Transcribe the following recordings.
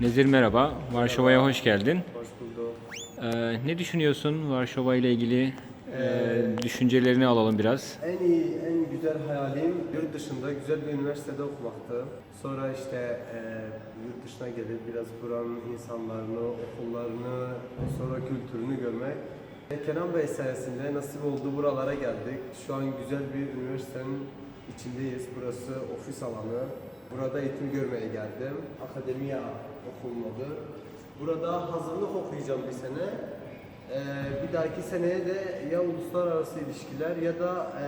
Nezir merhaba, Varşova'ya hoş geldin. Hoş bulduk. Ee, ne düşünüyorsun Varşova ile ilgili? Ee, düşüncelerini alalım biraz. En iyi, en güzel hayalim yurt dışında güzel bir üniversitede okumaktı. Sonra işte e, yurt dışına gelip biraz buranın insanlarını, okullarını, sonra kültürünü görmek. E, Kenan Bey sayesinde nasip oldu buralara geldik. Şu an güzel bir üniversitenin içindeyiz. Burası ofis alanı. Burada eğitim görmeye geldim. Akademiya okulmadı. Burada hazırlık okuyacağım bir sene. Ee, bir dahaki seneye de ya uluslararası ilişkiler ya da e,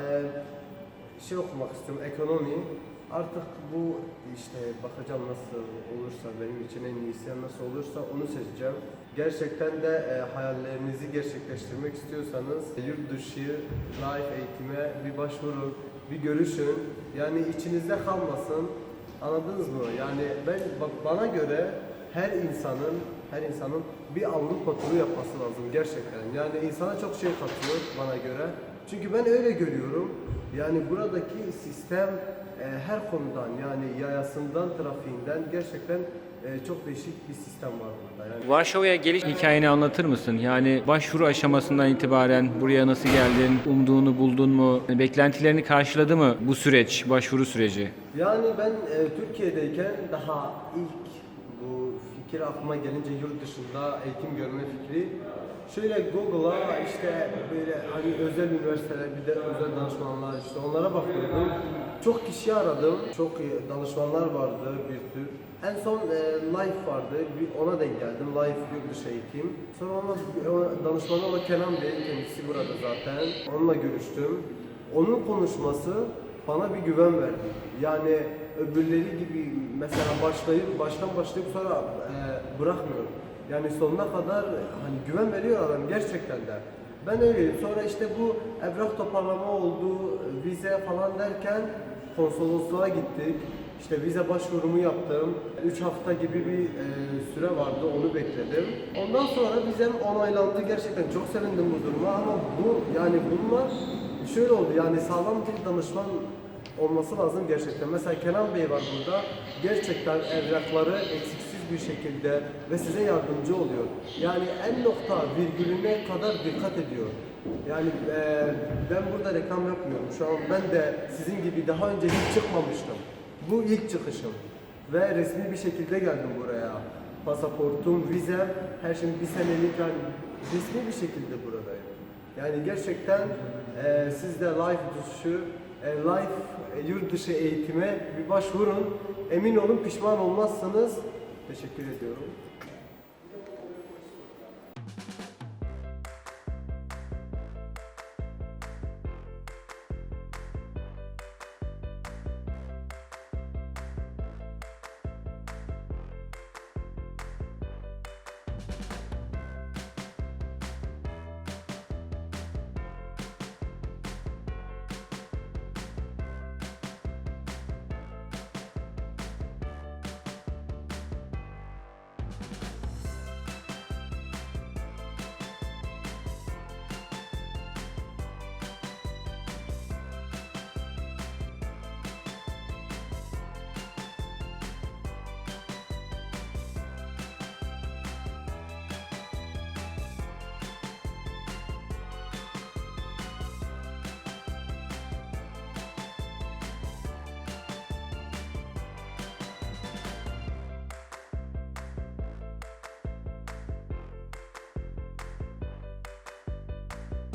şey okumak istiyorum, ekonomi. Artık bu işte bakacağım nasıl olursa, benim için en iyisi nasıl olursa onu seçeceğim. Gerçekten de e, hayallerinizi gerçekleştirmek istiyorsanız yurt dışı life eğitime bir başvurun, bir görüşün. Yani içinizde kalmasın. Anladınız mı? Yani ben bana göre her insanın her insanın bir Avrupa turu yapması lazım gerçekten. Yani insana çok şey katıyor bana göre. Çünkü ben öyle görüyorum. Yani buradaki sistem e, her konudan yani yayasından, trafiğinden gerçekten e, çok değişik bir sistem var burada. Yani Varşova'ya geliş hikayeni anlatır mısın? Yani başvuru aşamasından itibaren buraya nasıl geldin? Umduğunu buldun mu? Beklentilerini karşıladı mı bu süreç, başvuru süreci? Yani ben e, Türkiye'deyken daha ilk bu fikir aklıma gelince yurt dışında eğitim görme fikri şöyle Google'a işte böyle hani özel üniversiteler bir de özel danışmanlar işte onlara bakıyordum. Çok kişi aradım. Çok danışmanlar vardı bir tür. En son e, Life vardı. Bir ona denk geldim. Life yurt dışı eğitim. Sonra ona danışmanı olan Kenan Bey kendisi burada zaten. Onunla görüştüm. Onun konuşması bana bir güven verdi. Yani öbürleri gibi mesela başlayıp baştan başlayıp sonra e, bırakmıyor. Yani sonuna kadar hani güven veriyor adam gerçekten de. Ben öyleyim. Sonra işte bu evrak toparlama oldu, vize falan derken konsolosluğa gittik. İşte vize başvurumu yaptım. 3 hafta gibi bir e, süre vardı, onu bekledim. Ondan sonra vizem onaylandı. Gerçekten çok sevindim bu duruma ama bu yani bunlar şöyle oldu yani sağlam bir danışman olması lazım gerçekten. Mesela Kenan Bey var burada. Gerçekten evrakları eksiksiz bir şekilde ve size yardımcı oluyor. Yani en nokta virgülüne kadar dikkat ediyor. Yani eee, ben burada reklam yapmıyorum. Şu an ben de sizin gibi daha önce hiç çıkmamıştım. Bu ilk çıkışım. Ve resmi bir şekilde geldim buraya. Pasaportum, vizem, her şeyim bir senelik yani resmi bir şekilde buradayım. Yani gerçekten e, siz de life dışı, e, life e, yurt dışı eğitime bir başvurun. Emin olun pişman olmazsınız. Teşekkür ediyorum.